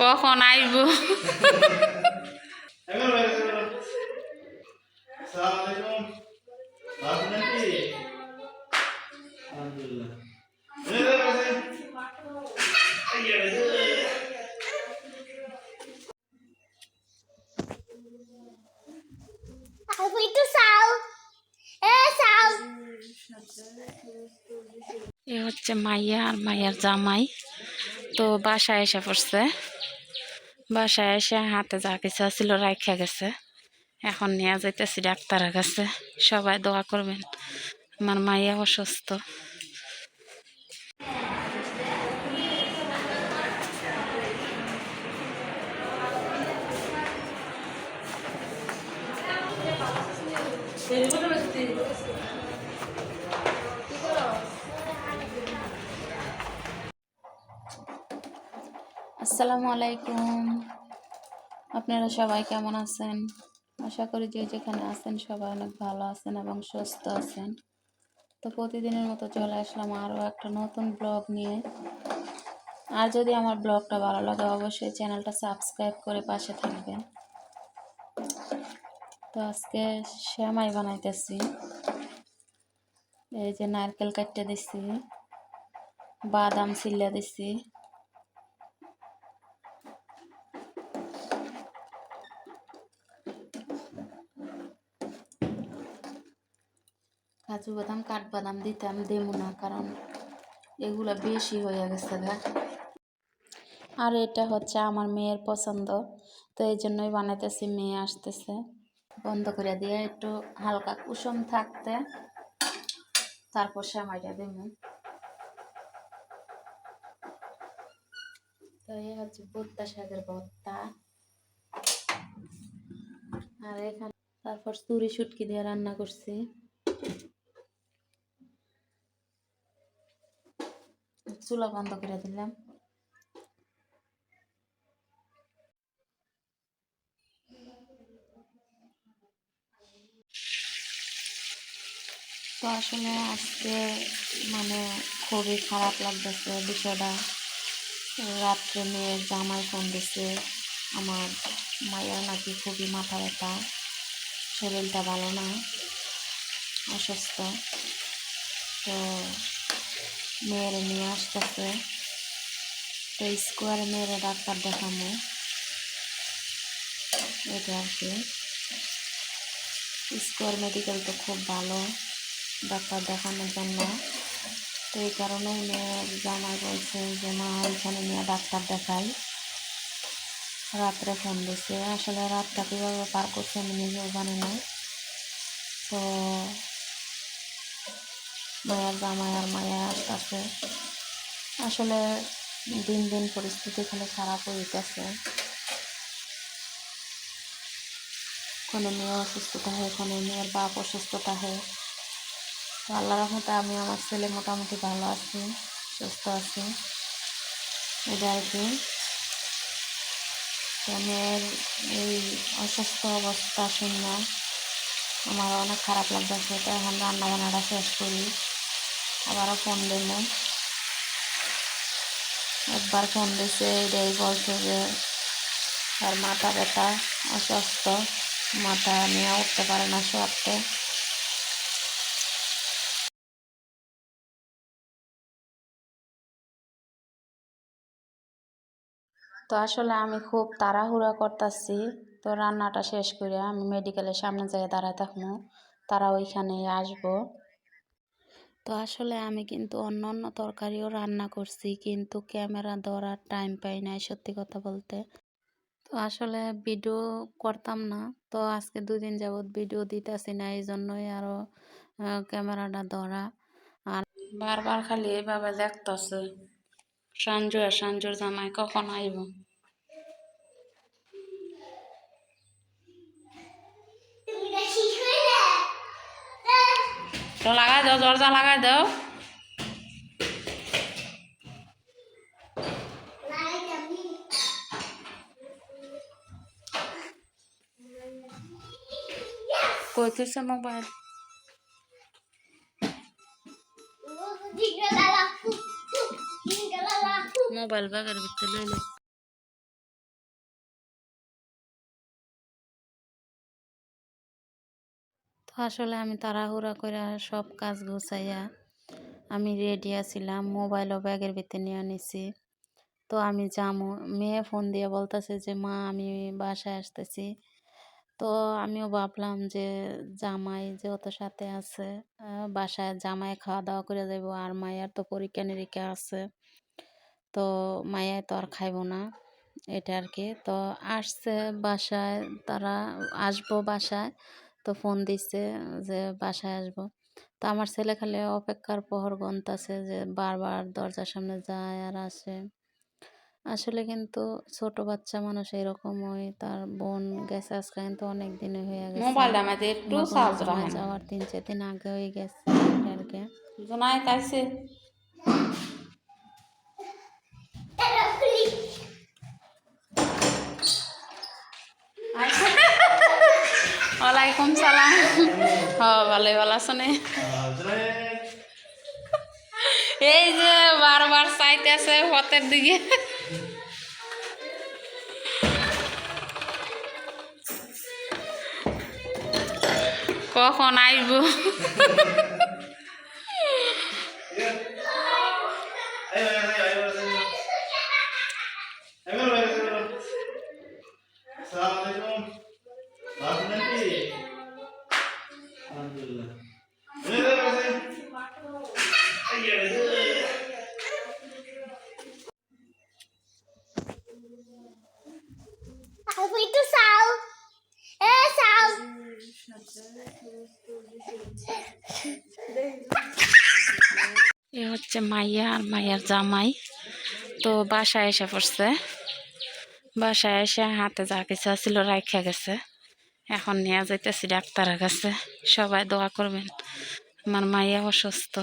কখন sal. এ হচ্ছে মাইয়া আর মাইয়ার জামাই তো বাসায় এসে পড়ছে বাসায় এসে হাতে যা কিছু ছিল রাখা গেছে। এখন নিয়ে যাইতেছি ডাক্তারের কাছে। সবাই দোয়া করবেন। আমার মাইয়া অসুস্থ। আসসালামু আলাইকুম। আপনারা সবাই কেমন আছেন? আশা করি যে যেখানে আছেন সবাই অনেক ভালো আছেন এবং সুস্থ আছেন। তো প্রতিদিনের মতো চলে আসলাম আরও একটা নতুন ব্লগ নিয়ে। আর যদি আমার ব্লগটা ভালো লাগে, অবশ্যই চ্যানেলটা সাবস্ক্রাইব করে পাশে থাকবেন। তো আজকে শ্যামাই বানাইতেছি। এই যে নারকেল কাটতে দিছি, বাদাম চিল্লা দিছি। কাজু বাদাম কাঠবাদাম দিতাম, দেবো না, কারণ এগুলো বেশি হয়ে গেছে গা। আর এটা হচ্ছে আমার মেয়ের পছন্দ, তো এই জন্যই বানাইতেছি, মেয়ে আসতেছে। বন্ধ করে দিয়ে একটু হালকা কুসুম থাকতে, তারপর সেমাইটা দেব। তো এই হচ্ছে ভর্তা শাকের ভর্তা। আর এখানে তারপর চুরি শুটকি দিয়ে রান্না করছি। চুলা বন্ধ করে দিলাম। তো আসলে আজকে মানে খুবই খারাপ লাগতেছে বিষয়টা। রাত্রে মেয়ের জামাই ফোন দিছে আমার মায়ের নাকি খুবই মাথা ব্যথা, শরীরটা ভালো না, অসুস্থ। তো মেয়ের নিয়ে আসতেছে। তো স্কোয়ারে মেয়ের ডাক্তার দেখানো এটা আর কি স্কোয়ার মেডিকেল তো খুব ভালো ডাক্তার দেখানোর জন্য। তো এই কারণেই মেয়ের জামাই বলছে যে, মা, ওইখানে নিয়ে ডাক্তার দেখাই। রাত্রে ফোন দিছে। আসলে রাতটা কীভাবে পার করছে আমি নিজেও জানি না। তো মায়ের আর মায়ের আসতেছে আসলে দিন দিন পরিস্থিতি খালি খারাপ হইতেছে কোনো মেয়ে অসুস্থতা হয়, কোনো মেয়ের বাপ অসুস্থতা হয়। তো আল্লাহ রহমতে আমি আমার ছেলে মোটামুটি ভালো আছি, সুস্থ আছি। এটা আর কি। মেয়ের এই অসুস্থ অবস্থা শুনলাম আমার অনেক খারাপ লাগতেছে। তো এখন রান্না বান্নাটা শেষ করি। আবারও ফোন দিল একবার ফোন দিছে, এটাই বলছে যে তার মাথা ব্যথা, অসুস্থ। মাথা নিয়ে উঠতে পারে না শোয়াতে তো আসলে আমি খুব তাড়াহুড়া করতেছি। তো রান্নাটা শেষ করে আমি মেডিকেলের সামনে যাই দাঁড়ায় থাকব। তারা ওইখানে আসব। তো আসলে আমি কিন্তু অন্য অন্য তরকারিও রান্না করছি, কিন্তু ক্যামেরা ধরার টাইম পাই নাই সত্যি কথা বলতে। তো আসলে ভিডিও করতাম না, তো আজকে দুদিন যাবৎ ভিডিও দিতেছি না এই জন্যই আরও ক্যামেরাটা ধরা। আর বারবার খালি এইভাবে দেখতেছে সঞ্জু আর সঞ্জুর জামাই কখন আইব তুমি দেখি শুনে। তো লাগাই দাও দরজা লাগাই দাও লাগাই যাবি। কই তুইছে মোবাইল ও, দিগলা তো আসলে আমি তাড়াহুড়া করে সব কাজ গুছাইয়া আমি রেডি আছিলাম মোবাইলও ব্যাগের ভিতরে নিয়ে নিছি। তো আমি যামু, মেয়ে ফোন দিয়ে বলতেছে যে, মা, আমি বাসায় আসতেছি। তো আমিও ভাবলাম যে, জামাই যেহেতু সাথে আছে বাসায় জামাই খাওয়া দাওয়া করে যাব আর মায়ের তো পরীক্ষা নিরীক্ষা আছে। তো মায়া তো আর খাইবো না, এটা আর কি তো আসছে বাসায়, তারা আসব বাসায় তো ফোন দিচ্ছে যে বাসায় আসব। তো আমার ছেলে খালি অপেক্ষার প্রহর গন্তাছে যে বারবার দরজার সামনে যায় আর আসে। আসলে কিন্তু ছোট বাচ্চা মানুষ এরকমই তার বোন গেছে আজকে কিন্তু অনেক দিনে হয়ে গেছে। মোবাইলটা আমাদের একটু চার্জ যাওয়ার তিন চার দিন আগে হয়ে গেছে আর কি জোনাই তাইছে এটা খুলি ওয়ালাইকুম সালাম। হ ভালোই ভালো আছো এই যে বারবার চাইতেছে পথের দিকে। কখন আইব? এ হচ্ছে মাইয়া আর মাইয়ার জামাই। তো বাসায় এসে পড়ছে। বাসায় এসে হাতে যা কিছু ছিল রাখা গেছে। এখন নিয়ে যাইতেছি ডাক্তারের কাছে। সবাই দোয়া করবেন। আমার মাইয়া অসুস্থ।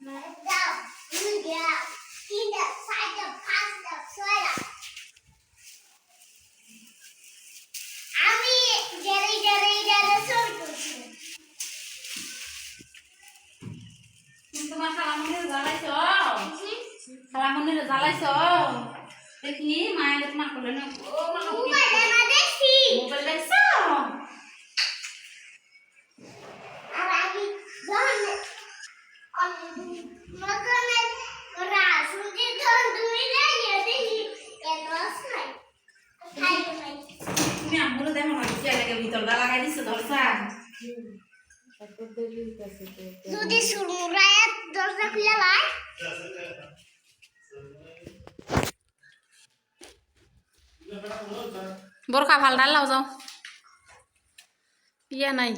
দাও দুই দাও তিন দাও চার দাও পাঁচ দাও ছয় দাও আমি গেলে গেলে গেলে ছবি তুলছি তোমার খালামনির জ্বালাইছো খালামনির জ্বালাইছো দেখি মায়ের তোমার করলে না ও মা মোবাইল আমাদেরছি মোবাইল দেখছ আর আমি যখন মতনে রাস মুঝে ধর দুই না ইয়ে এনস নাই খাই নাই তুমি আমগুলো দেখো না কি লাগে ভিতরটা লাগাই দিছো ধরছা যদি দরজা খুলে লাই। বোরখা ভালো ডাল যাও। ইয়া নাই।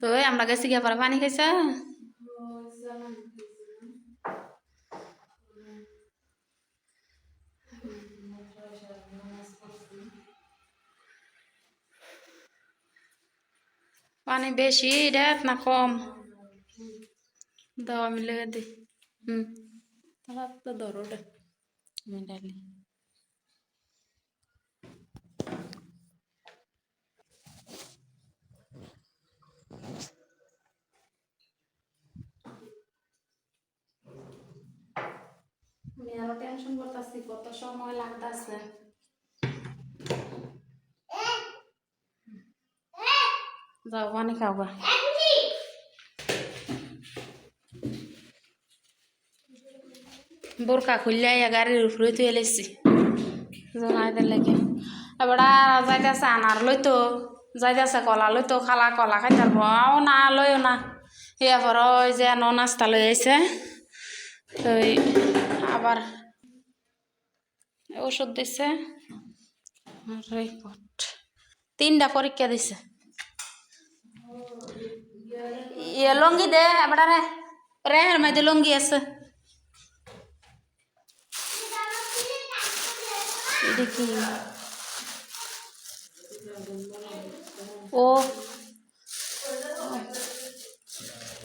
তো আমরা গেছি গিয়ে পানি খাইছা। পানি বেশি দেখ না কম? দাও, আমি লেগে দিই। হুম। তাহলে তো ধরো ওটা। আমি ডালি। আমি আরও টেনশন করতেছি, কত সময় লাগতেছে? যাও পানি খাওয়া বোরকা খুললে গাড়ির উপরে তুই এলেছি। জনাইদের লাগে। এবার যাইতেছে আনার লইতো, যাইতেছে কলা লইতো, খালা কলা খাই তারপর ও না লইও না। এরপর ওই যে ন নাস্তা লই আইছে, ওই আবার ওষুধ দিছে তিনটা পরীক্ষা দিছে। লঙ্গি দে এবার রে রে এর মধ্যে লঙ্গি আছে এটা কি ও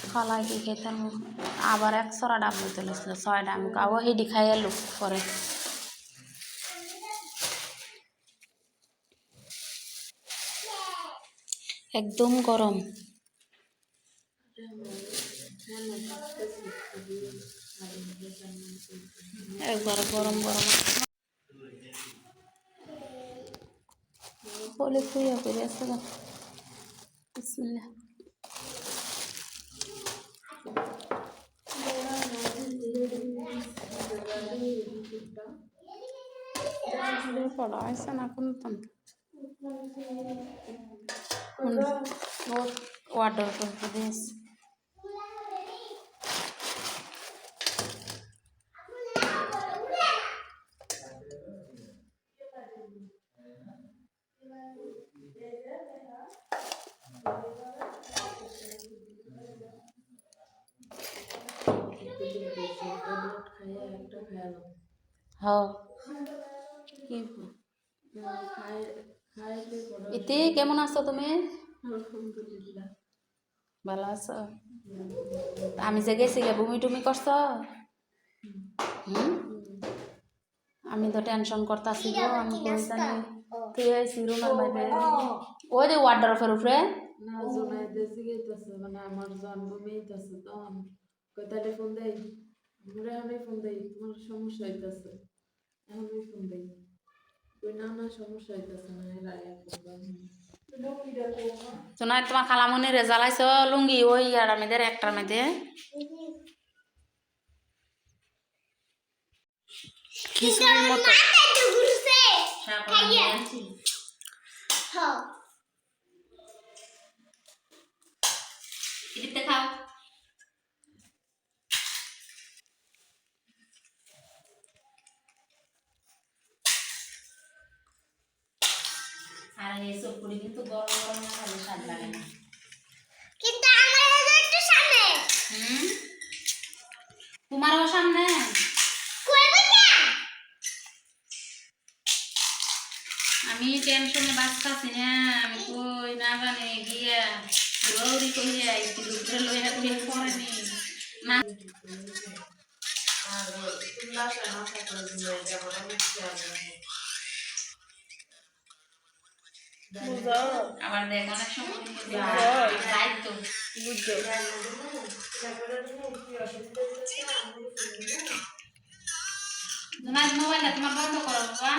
খালাই কি খেতাম আবার একশোটা ডাব নিতে লেছিল ছয়টা আমি আবার হেডি খাই এলো পরে একদম গরম একবার গরম গরম বলে খুঁয়া করে আসতে বিসমিল্লাহ। পড়া হয়েছে না কিন্তু ওয়াটার করতে দিয়েছে হ্যাঁ কি ইতি কেমন আছো তুমি? ভালো আছো? আমি যে গেছি গে বমি টুমি করছ? আমি তো টেনশন করতেছি গো আমি জানি। তুই আইসি রুমের মধ্যে ওই যে ওয়ার্ডারফের উপরে। না জোনাই দেশে মানে আমার জন্ম মেয়েতেছে তখন কোথায় ফোন দেই? ঘুরে আমি ফোন দেই তোমার সমস্যা হইতেছে। এখনই ফোন দেই। শোনাই তোমার খালামনি রেজালাইছ লুঙ্গি ওই আর আমাদের একটার মধ্যে খিচুড়ির মতো আর এসব পুরি কিন্তু গরম গরম না খালে স্বাদ লাগে না। কিন্তু আমার এটা একটু সামনে। হুম? তোমারও সামনে? আমি টেনশনে বাঁচতাছি না আমি কই না জানি গিয়া গৌরি কইয়া একটু উপরে লইয়া কইয়া পড়েনি না। আবার দেখ অনেক সময় বুঝছ তোমার মোবাইলটা তোমার বন্ধ করো বাবা।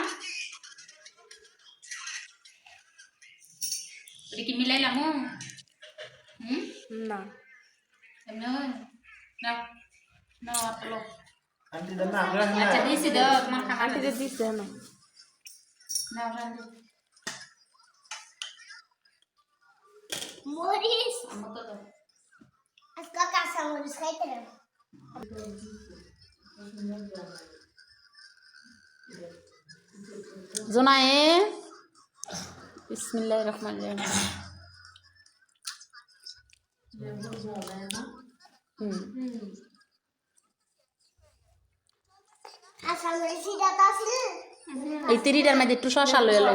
এটা কি মিলাইলাম হুম? না। এমনি নাও নাও আপলো Anti dan nak lah আচ্ছা. দিছি দাও তোমার খাবার আন্টিতে দিছে না। মরিস আমার তো আজকে কাঁচা মরিচ খাইতে জোনায়ে বিসমিল্লাহ রহমান হুম মরিচ এই তিরিটার মধ্যে একটু শশা লয়ে এলো